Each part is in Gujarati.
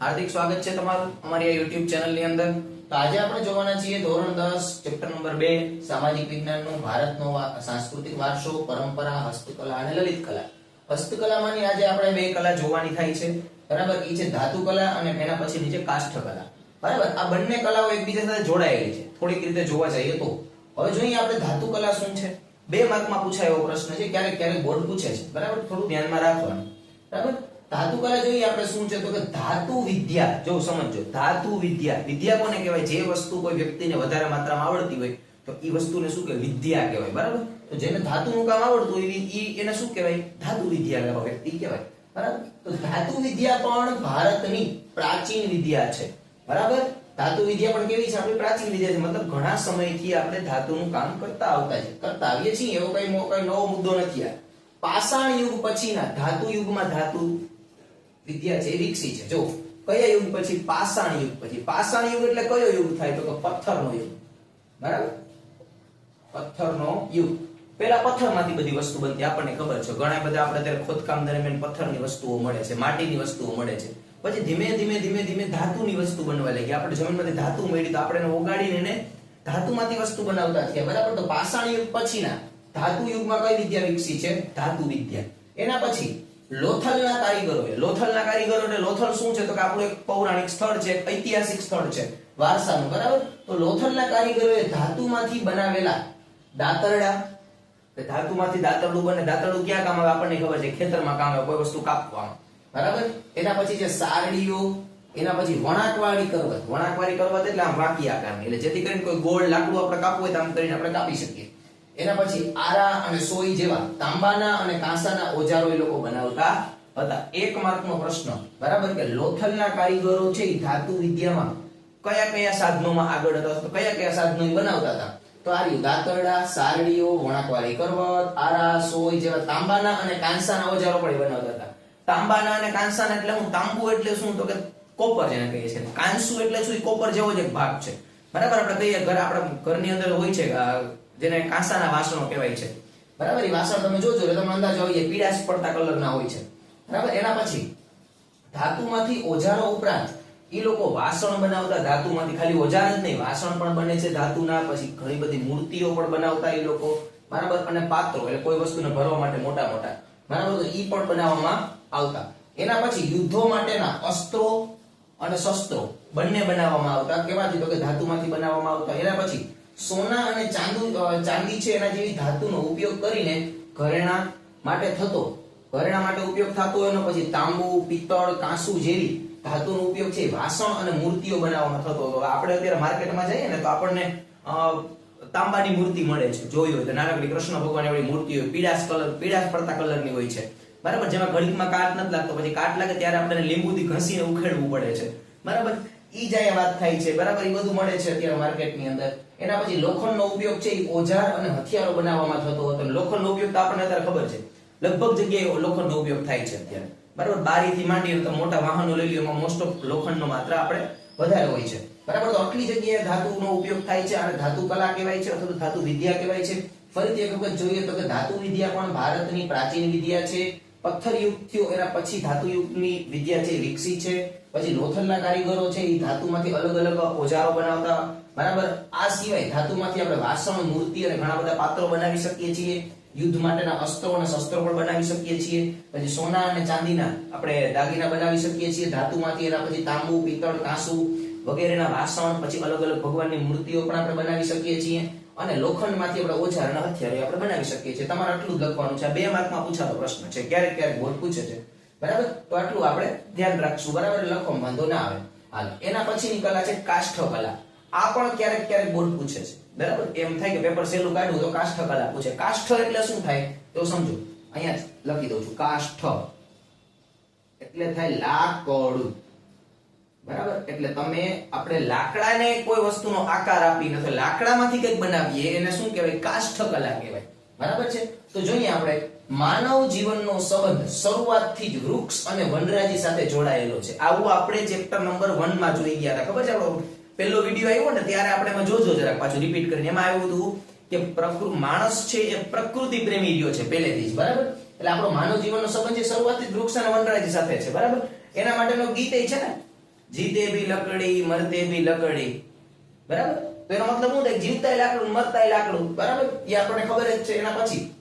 હાર્દિક સ્વાગત છે તમારું અમારી આ યુટ્યુબ ચેનલની અંદર. તો આજે આપણે જોવાના છીએ ધોરણ દસ ચેપ્ટર નંબર બે, સામાજિક વિજ્ઞાનનું ભારતનો સાંસ્કૃતિક વારસો, પરંપરા, હસ્તકલા અને લલિત કલા. હસ્તકલામાંની આજે આપણે બે કલા જોવાની થાય છે. બરાબર? એ છે ધાતુ કલા અને એના પછી નીચે કાષ્ઠ કલા. બરાબર? આ બંને કલાઓ એકબીજા સાથે જોડાયેલી છે. થોડીક રીતે જોવા જઈએ તો. હવે જોઈએ આપણે ધાતુ કલા શું છે. બે માર્કમાં પૂછાય એવો પ્રશ્ન છે. ક્યારેક ક્યારેક બોર્ડ પૂછે છે. બરાબર? થોડું ધ્યાનમાં રાખવાનું. બરાબર? ધાતુ કલા જોઈએ આપણે શું છે? તો કે ધાતુ વિદ્યા. જો સમજો ધાતુ વિદ્યા. વિદ્યા કોને કહેવાય? જે વસ્તુ કોઈ વ્યક્તિને વધારે માત્રામાં આવડતી હોય, તો એ વસ્તુને શું કહેવાય? વિદ્યા કહેવાય, બરાબર? તો જેને ધાતુનું કામ આવડતું હોય, ઈ એને શું કહેવાય? ધાતુ વિદ્યા કહેવાય વ્યક્તિ કહેવાય, બરાબર? તો ધાતુ વિદ્યા પણ ભારતની પ્રાચીન વિદ્યા છે, બરાબર? ધાતુ વિદ્યા પણ કેવી છે? આપણી પ્રાચીન વિદ્યા છે. મતલબ ઘણા સમયથી આપણે ધાતુનું કામ કરતા આવતા છે, કરતા આવીએ છીએ. એવો કઈ નવો મુદ્દો નથી આ. પાષાણ યુગ પછીના ધાતુ યુગમાં ધાતુ વિદ્યા છે વિકસી છે, જો કયા યુગ પછી? પાષાણ યુગ પછી. પાષાણ યુગ એટલે કયો યુગ થાય? તો કે પથ્થરનો યુગ. બરાબર? પથ્થરનો યુગ. પેલા પથ્થરમાંથી બધી વસ્તુ બનતી. આપણને ખબર છે. ઘણા બધા આપણે અત્યારે ખોદકામ દરમિયાન પથ્થરની વસ્તુઓ મળે છે, માટીની વસ્તુઓ મળે છે. પછી ધીમે ધીમે ધીમે ધીમે ધાતુની વસ્તુ બનવા લાગી. આપણે જમીનમાંથી ધાતુ મળી તો આપણે ઓગાડીને એને ધાતુમાંથી વસ્તુ બનાવતા થયા. બરાબર? તો પાષાણ યુગ પછીના ધાતુ યુગમાં કઈ વિદ્યા વિકસી છે? ધાતુ વિદ્યા એના પછી લોથલના કારીગરોએ લોથલના કારીગરો એટલે લોથલ શું છે? તો કે આપણું એક પૌરાણિક સ્થળ છે ઐતિહાસિક સ્થળ છે, વારસાનું, બરાબર? તો લોથલના કારીગરોએ ધાતુમાંથી બનાવેલા દાતરડા. ધાતુમાંથી દાતરડું બને. દાતરડું ક્યાં કામ આવે? આપણને ખબર છે, ખેતરમાં કામ આવે, કોઈ વસ્તુ કાપવામાં બરાબર? એના પછી જે સારડીઓ, એના પછી વણાકવાળી કરવત. વણાકવાળી કરવત એટલે આમ વાંકી આકારની. એટલે જેથી કરીને કોઈ ગોળ લાકડું આપણે કાપવું હોય તો આમ કરીને આપણે કાપી શકીએ. એના પછી આરા અને સોઈ જેવા તાંબાના અને કાંસાના ઓજારો એ લોકો બનાવતા હતા. એક માર્કનો પ્રશ્ન, બરાબર કે લોથલના કારીગરો છે એ ધાતુ વિદ્યામાં કયા કયા સાધનોમાં આગળ હતા? તો કયા કયા સાધનો એ બનાવતા હતા? તો આ રહ્યું દાતરડા, સારડીઓ, વણાકવાળી કરવત, આરા સોય જેવા તાંબાના અને કાંસાના ઓજારો પણ બનાવતા હતા. તાંબાના અને કાંસાના એટલે હું તાંબુ એટલે શું? તો કે કોપર જેને કહીએ છીએ. કાંસુ એટલે શું? કોપર જેવો જ એક ભાગ છે. બરાબર? આપણે કહીએ, ઘર આપણા ઘરની અંદર હોય છે જેને કાંસાના વાસણો કહેવાય છે. બરાબર? એ વાસણ તમે જોજો, એટલે તમને અંદાજ આવી જાય પીળાશ પડતા કલરના હોય છે. બરાબર? એના પછી, ધાતુમાંથી ઓજારો ઉપરાંત એ લોકો વાસણ બનાવતા ધાતુમાંથી, ખાલી ઓજાર જ નહીં, વાસણ પણ બને છે ધાતુના, પછી ઘણી બધી મૂર્તિઓ પણ બનાવતા એ લોકો. બરાબર? અને પાત્રો, એટલે કોઈ વસ્તુને ભરવા માટે મોટા મોટા. બરાબર? તો ઈ પણ બનાવવામાં આવતા. એના પછી યુદ્ધો માટેના અસ્ત્રો અને શસ્ત્રો બંને બનાવવામાં આવતા. કેવાથી? તો કે ધાતુમાંથી બનાવવામાં આવતા. એના પછી સોના અને ચાંદુ ચાંદી છે એના જેવી ધાતુનો ઉપયોગ કરીને ઘરેણા માટે થતો, ઘરેણા માટે ઉપયોગ થતો એનો પછી તાંબુ, પિત્તળ, કાંસુ જેવી ધાતુનો ઉપયોગ છે વાસણ અને મૂર્તિઓ બનાવવામાં થતો. હતો આપણે અત્યારે માર્કેટમાં જઈએ ને તો આપણને તાંબાની મૂર્તિ મળે છે, જોઈ હોય તો. નાનકડી કૃષ્ણ ભગવાન એવી મૂર્તિ હોય, પીળાશ કલર, પીળાશ પડતા કલરની હોય છે. બરાબર? જેમાં ઘડીકમાં કાટ નથી લાગતો. પછી કાટ લાગે ત્યારે આપણે લીંબુથી ઘસીને ઉખેડવું પડે છે. બરાબર? ઈ જાય વાત થાય છે. બરાબર? એ બધું મળે છે અત્યારે માર્કેટની અંદર. એના પછી લોખંડનો ઉપયોગ છે એ ઓજાર અને હથિયારો બનાવવામાં થતો હતો. લોખંડનો ઉપયોગ તો આપણને અત્યારે ખબર છે. લગભગ જગ્યાએ લોખંડનો ઉપયોગ થાય છે અત્યારે. બરાબર? બારીથી માંડી તો મોટા વાહનો લઈ લ્યો એમાં મોસ્ટ ઓફ લોખંડનો માત્રા આપણે વધારે હોય છે. બરાબર? તો આટલી જગ્યાએ ધાતુનો ઉપયોગ થાય છે. અને ધાતુ કલા કહેવાય છે અથવા ધાતુ વિદ્યા કહેવાય છે. ફરીથી એક વખત જોઈએ તો કે ધાતુ વિદ્યા પણ ભારતની પ્રાચીન વિદ્યા છે. પથ્થર યુગ થયો એના પછી ધાતુ યુગની વિદ્યા છે વિકસી છે, પછી લોથલના કારીગરો છે, એ ધાતુમાંથી અલગ અલગ ઓજારો બનાવતા, બરાબર? આ સિવાય ધાતુમાંથી આપણે વાસણ, મૂર્તિ અને ઘણા બધા પાત્રો બનાવી શકીએ છીએ, યુદ્ધ માટેના અસ્ત્રો અને શસ્ત્રો પણ બનાવી શકીએ છીએ, પછી સોના અને ચાંદીના આપણે દાગીના બનાવી શકીએ છીએ, ધાતુમાંથી એના પછી તાંબુ, પિત્તળ, કાંસુ વગેરેના વાસણ, પછી અલગ અલગ ભગવાનની મૂર્તિઓ પણ આપણે બનાવી શકીએ છીએ. અને લોખંડમાંથી આપણે ઓજાર અને હથિયારો આપણે બનાવી શકીએ છીએ. તમારે આટલું લખવાનું છે. બે માર્કમાં પૂછાતો પ્રશ્ન છે. ક્યારેક ક્યારેક બોર્ડ પૂછે છે. બરાબર? તો આટલું આપણે ધ્યાન રાખશું. બરાબર? લખવામાં વાંધો ના આવે. હાલ. એના પછીની કલા છે કાષ્ઠ કલા આ પણ ક્યારેક ક્યારેક બોર્ડ પૂછે છે. બરાબર? એમ થાય કે પેપર સેલું કાઢવું તો કાષ્ઠ કલા પૂછે. કાષ્ઠ એટલે શું થાય? તો સમજો. અહીંયા લખી દઉં છું. કાષ્ઠ. એટલે થાય લાકડું. બરાબર? એટલે તમે આપણે લાકડાને કોઈ વસ્તુનો આકાર આપીને અથવા લાકડામાંથી કંઈક બનાવીએ, એને શું કહેવાય? કાષ્ઠ કલા કહેવાય. બરાબર છે? તો જોઈએ આપણે, માનવ જીવનનો સંબંધ શરૂઆતથી જ વૃક્ષ અને વનરાજી સાથે જોડાયેલો છે. આવું આપણે ચેપ્ટર નંબર 1 માં જોઈ ગયા હતા. ખબર છે આપણો? પહેલો વિડિયો આવ્યો ને, ત્યારે આપણે એમાં જોજો જરાક પાછું રિપીટ કરીને. એમાં આવ્યું હતું કે પ્રકૃતિ માણસ છે એ પ્રકૃતિ પ્રેમી રહ્યો છે પહેલેથી જ. બરાબર? એટલે આપણો માનવ જીવનનો સંબંધ છે શરૂઆતથી જ વૃક્ષ અને વનરાજી સાથે છે. બરાબર? એના માટેનો ગીત એ છે ને જીતે ભી લકડી, મરતે ભી લકડી. બરાબર? તો એનો મતલબ શું થાય? જીવતા લાકડું મરતા લાકડું. બરાબર? એ આપણને ખબર જ છે એના પછી.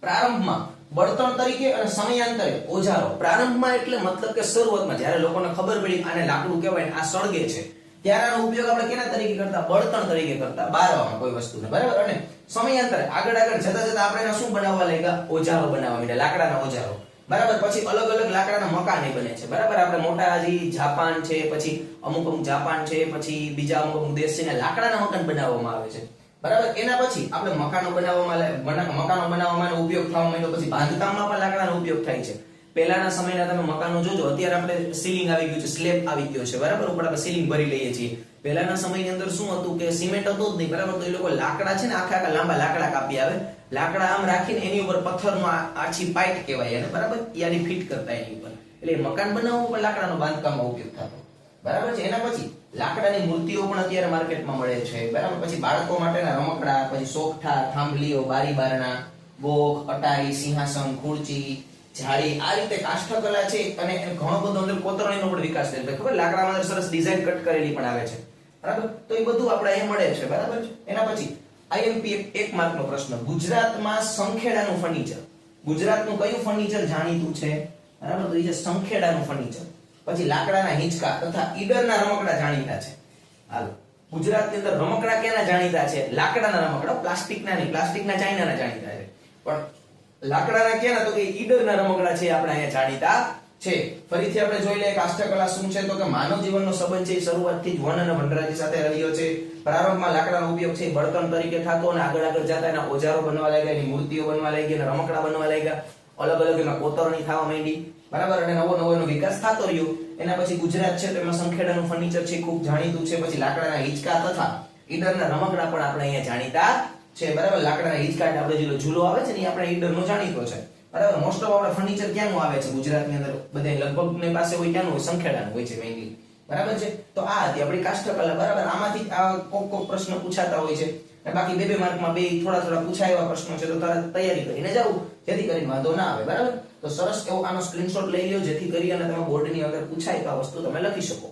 પ્રારંભમાં બળતણ તરીકે અને સમયાંતરે, ઓજારો. પ્રારંભમાં એટલે મતલબ કે શરૂઆતમાં. જ્યારે લોકોને ખબર પડી આને લાકડું કહેવાય આ સળગે છે, ત્યારે આનો ઉપયોગ આપણે કેના તરીકે કરતા? બળતણ તરીકે કરતા. બારવામાં કોઈ વસ્તુને. બરાબર? અને સમયાંતરે આગળ આગળ જતા જતા આપણે શું બનાવવા લાગ્યા? ઓજારો બનાવવા માંડ્યા. લાકડાના ઓજારો. બરાબર, પછી અલગ અલગ લાકડાના મકાન બને છે. બરાબર, આપણે મોટા હજી જાપાન છે, પછી અમુક અમુક જાપાન છે, પછી બીજા અમુક અમુક દેશ છે, ને લાકડાના મકાન બનાવવામાં આવે છે. બરાબર, એના પછી આપણે મકાનો બનાવવામાં મકાનો બનાવવામાં ઉપયોગ થવા માંડ્યો, પછી બાંધકામમાં પણ લાકડાનો ઉપયોગ થાય છે. પહેલાના સમયના તમે મકાનો જોજો, અત્યારે આપણે સીલિંગ આવી ગયું છે સ્લેબ આવી ગયો છે. બરાબર, ઉપર આપણે સીલિંગ ભરી લઈએ છીએ. પહેલાના સમયની અંદર શું હતું કે સિમેન્ટ હતું જ નહીં, બરાબર? તો એ લોકો લાકડા છે ને, આખા આખા લાંબા લાકડા કાપી આવે. લાકડા આમ રાખીને એની ઉપર પથ્થરનો આછી પાઇટ કહેવાય એને, બરાબર? યાની ફિટ કરતા એની ઉપર. એટલે મકાન બનાવવું પણ લાકડાનો બાંધકામમાં ઉપયોગ થતો. બરાબર છે? એના પછી લાકડાની મૂર્તિઓ પણ અત્યારે માર્કેટમાં મળે છે. બરાબર? પછી બાળકો માટેના રમકડા, પછી સોખઠા થાંભલીઓ, બારી બારણા, ગોખ, અટારી, સિંહાસન, ખુરચી, જાળી, આ રીતે કાષ્ઠકલા છે અને ઘણો બધો અંદર કોતરણીનો પણ વિકાસ થયો ખબર? લાકડામાં અંદર સરસ ડિઝાઇન કટ કરેલી પણ આવે છે. બરાબર? તો એ બધું આપણે અહીંયા મળે છે, બરાબર છે? એના પછી આઈએમપી એક માર્કનો પ્રશ્ન. ગુજરાતમાં સંખેડાનું ફર્નિચર ગુજરાતનું કયું ફર્નિચર જાણીતું છે? બરાબર? તો એ છે સંખેડાનું ફર્નિચર પછી લાકડાના હિંચકા તથા ઈડરના રમકડા જાણીતા છે. હાલો. ગુજરાતની અંદર રમકડા કેના જાણીતા છે? લાકડાના રમકડા. પ્લાસ્ટિકના નહીં. પ્લાસ્ટિકના ચાઇનાના જાણીતા છે. પણ લાકડાના કેના તો કે ઈડરના રમકડા છે આપણે અહીંયા જાણીતા છે. ફરીથી આપણે જોઈ લઈએ કાષ્ઠકલા શું છે? તો કે માનવ જીવનનો સંબંધ છે શરૂઆતથી જ વન અને વનરાજી સાથે રહ્યો છે. પ્રારંભમાં લાકડાનો ઉપયોગ છે બળતણ તરીકે થતો અને આગળ આગળ જતા એના ઓજારો બનવા લાગ્યા, એની મૂર્તિઓ બનવા લાગી અને રમકડા બનવા લાગ્યા. અલગ અલગ એમાં કોતરણી થવા માંડી. બરાબર? અને નવો નવો એનો વિકાસ થતો રહ્યો. એના પછી ગુજરાત છે તો એમાં સંખેડાનું ફર્નિચર છે ખૂબ જાણીતું છે. પછી લાકડાના હિંચકા તથા ઈડરના રમકડા પણ આપણે અહીંયા જાણીતા છે. બરાબર? લાકડાના હિંચકા આપણે જે ઝૂલો આવે છે ને એ આપણે ઈડરનો જાણીતો છે. બરાબર મોસ્ટ ઓફ આપણે ફર્નિચર ક્યાંનું આવે છે? ગુજરાતની અંદર બધે લગભગ ને પાસે હોય ક્યાંનું હોય? સંખેડાનું હોય છે મેઇનલી બરાબર છે? તો આ હતી આપણી કાષ્ઠકલા બરાબર, આમાંથી આ કોક કોક પ્રશ્ન પૂછાતા હોય છે. અને બાકી બે બે માર્કમાં બે થોડા થોડા પૂછાય એવા પ્રશ્નો છે, તો તરત તૈયારી કરીને જવું. જેથી કરીને વાંધો ના આવે, બરાબર? તો સરસ એવો આનો સ્ક્રીનશોટ લઈ લ્યો, જેથી કરી અને તમે બોર્ડની અંદર પૂછાય તો આ વસ્તુ તમે લખી શકો.